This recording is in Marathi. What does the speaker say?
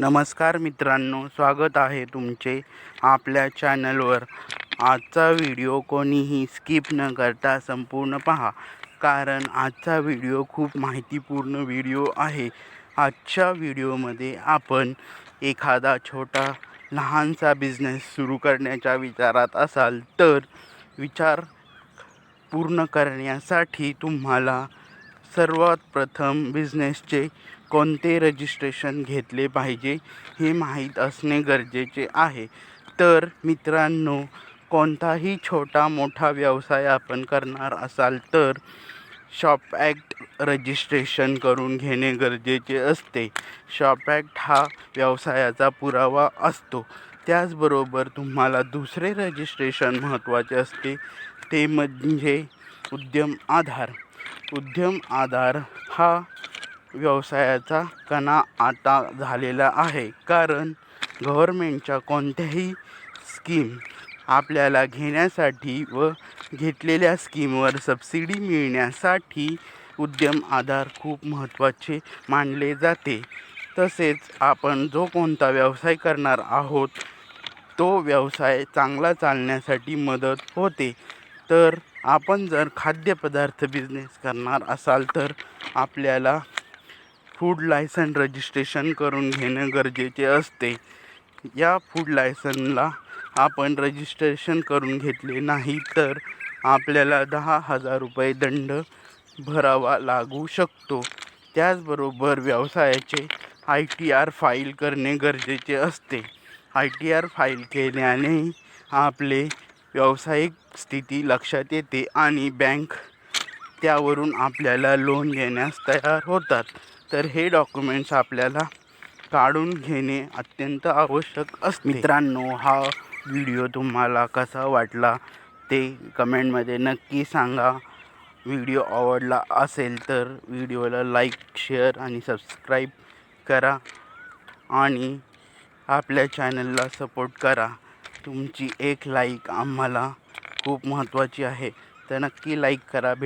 नमस्कार मित्रांनो स्वागत आहे तुमचे आपल्या चॅनलवर. आजचा व्हिडिओ कोणीही स्किप न करता संपूर्ण पहा कारण आजचा व्हिडिओ खूप माहितीपूर्ण व्हिडिओ आहे. आजच्या व्हिडिओमध्ये आपण एखादा छोटा लहानसा बिझनेस सुरू करण्याच्या विचारात असाल तर विचार पूर्ण करण्यासाठी तुम्हाला सर्वात प्रथम बिझनेसचे कोणते रजिस्ट्रेशन घेतले पाहिजे हे माहीत असणे गरजेचे आहे. तर मित्रांनो कोणताही छोटा मोठा व्यवसाय आपण करणार असाल तर शॉप ॲक्ट रजिस्ट्रेशन करून घेणे गरजेचे असते. शॉप ॲक्ट हा व्यवसायाचा पुरावा असतो. त्याचबरोबर तुम्हाला दुसरे रजिस्ट्रेशन महत्त्वाचे असते ते म्हणजे उद्यम आधार. उद्यम आधार हा व्यवसायाचा कणा आता झालेला आहे. कारण गव्हर्मेंटच्या कोणत्याही स्कीम आपल्याला घेण्यासाठी व घेतलेल्या स्कीमवर सबसिडी मिळण्यासाठी उद्यम आधार खूप महत्त्वाचे मानले जाते. तसेच आपण जो कोणता व्यवसाय करणार आहोत तो व्यवसाय चांगला चालण्यासाठी मदत होते. तर आपण जर खाद्यपदार्थ बिझनेस करणार असाल तर आपल्याला फूड लायसन रजिस्ट्रेशन करून घेणं गरजेचे असते. या फूड लायसनला आपण रजिस्ट्रेशन करून घेतले नाही तर आपल्याला दहा हजार रुपये दंड भरावा लागू शकतो. त्याचबरोबर व्यवसायाचे आय टी आर फाईल करणे गरजेचे असते. आय टी आर फाईल केल्याने आपले व्यावसायिक स्थिती लक्षात येते आणि बँक त्यावरून आपल्याला लोन घेण्यास तयार होतात. तर हे डॉक्युमेंट्स आपल्याला काढून घेणे अत्यंत आवश्यक असते. मित्रांनो हा व्हिडिओ तुम्हाला कसा वाटला ते कमेंटमध्ये नक्की सांगा. व्हिडिओ आवडला असेल तर व्हिडिओला लाईक शेअर आणि सबस्क्राईब करा आणि आपल्या चॅनलला सपोर्ट करा. तुमची एक लाईक आम्हाला खूप महत्त्वाची आहे. तर नक्की लाईक करा. भेट